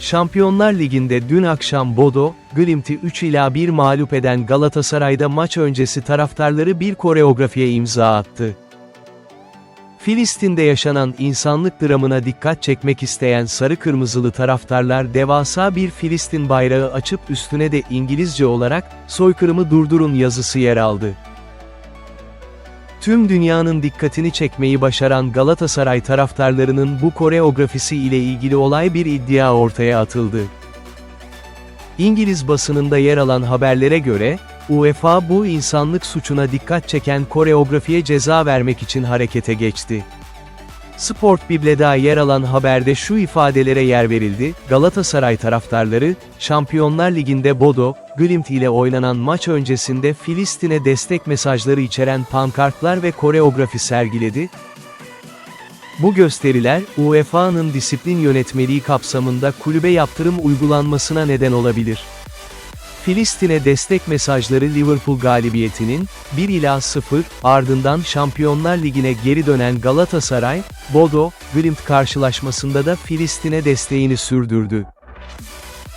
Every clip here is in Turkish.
Şampiyonlar Ligi'nde dün akşam Bodo, Glimt'i 3 ila 1 mağlup eden Galatasaray'da maç öncesi taraftarları bir koreografiye imza attı. Filistin'de yaşanan insanlık dramına dikkat çekmek isteyen sarı kırmızılı taraftarlar devasa bir Filistin bayrağı açıp üstüne de İngilizce olarak, soykırımı durdurun yazısı yer aldı. Tüm dünyanın dikkatini çekmeyi başaran Galatasaray taraftarlarının bu koreografisi ile ilgili olay bir iddia ortaya atıldı. İngiliz basınında yer alan haberlere göre, UEFA bu insanlık suçuna dikkat çeken koreografiye ceza vermek için harekete geçti. Sport Bible'de yer alan haberde şu ifadelere yer verildi, Galatasaray taraftarları, Şampiyonlar Ligi'nde Bodo, Glimt ile oynanan maç öncesinde Filistin'e destek mesajları içeren pankartlar ve koreografi sergiledi. Bu gösteriler, UEFA'nın disiplin yönetmeliği kapsamında kulübe yaptırım uygulanmasına neden olabilir. Filistin'e destek mesajları Liverpool galibiyetinin, 1 ila 0, ardından Şampiyonlar Ligi'ne geri dönen Galatasaray, Bodo, Glimt karşılaşmasında da Filistin'e desteğini sürdürdü.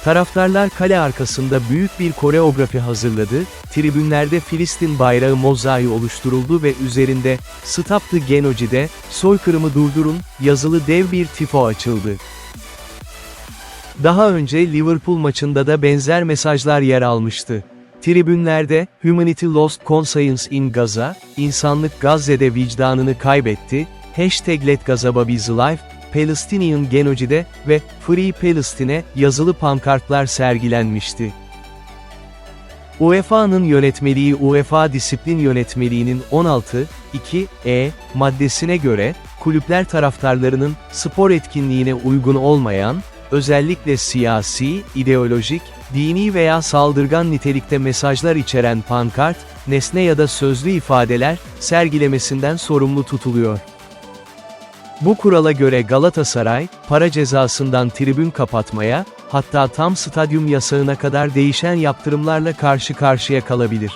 Taraftarlar kale arkasında büyük bir koreografi hazırladı, tribünlerde Filistin bayrağı mozaiği oluşturuldu ve üzerinde, Stop the Genocide, soykırımı durdurun, yazılı dev bir tifo açıldı. Daha önce Liverpool maçında da benzer mesajlar yer almıştı. Tribünlerde, Humanity Lost Conscience in Gaza, insanlık Gazze'de vicdanını kaybetti, Hashtag Let Gaza Babies Life, Palestinian Genocide ve Free Palestine yazılı pankartlar sergilenmişti. UEFA'nın yönetmeliği UEFA Disiplin Yönetmeliği'nin 16, 2, e, maddesine göre, kulüpler taraftarlarının, spor etkinliğine uygun olmayan, özellikle siyasi, ideolojik, dini veya saldırgan nitelikte mesajlar içeren pankart, nesne ya da sözlü ifadeler, sergilemesinden sorumlu tutuluyor. Bu kurala göre Galatasaray, para cezasından tribün kapatmaya, hatta tam stadyum yasağına kadar değişen yaptırımlarla karşı karşıya kalabilir.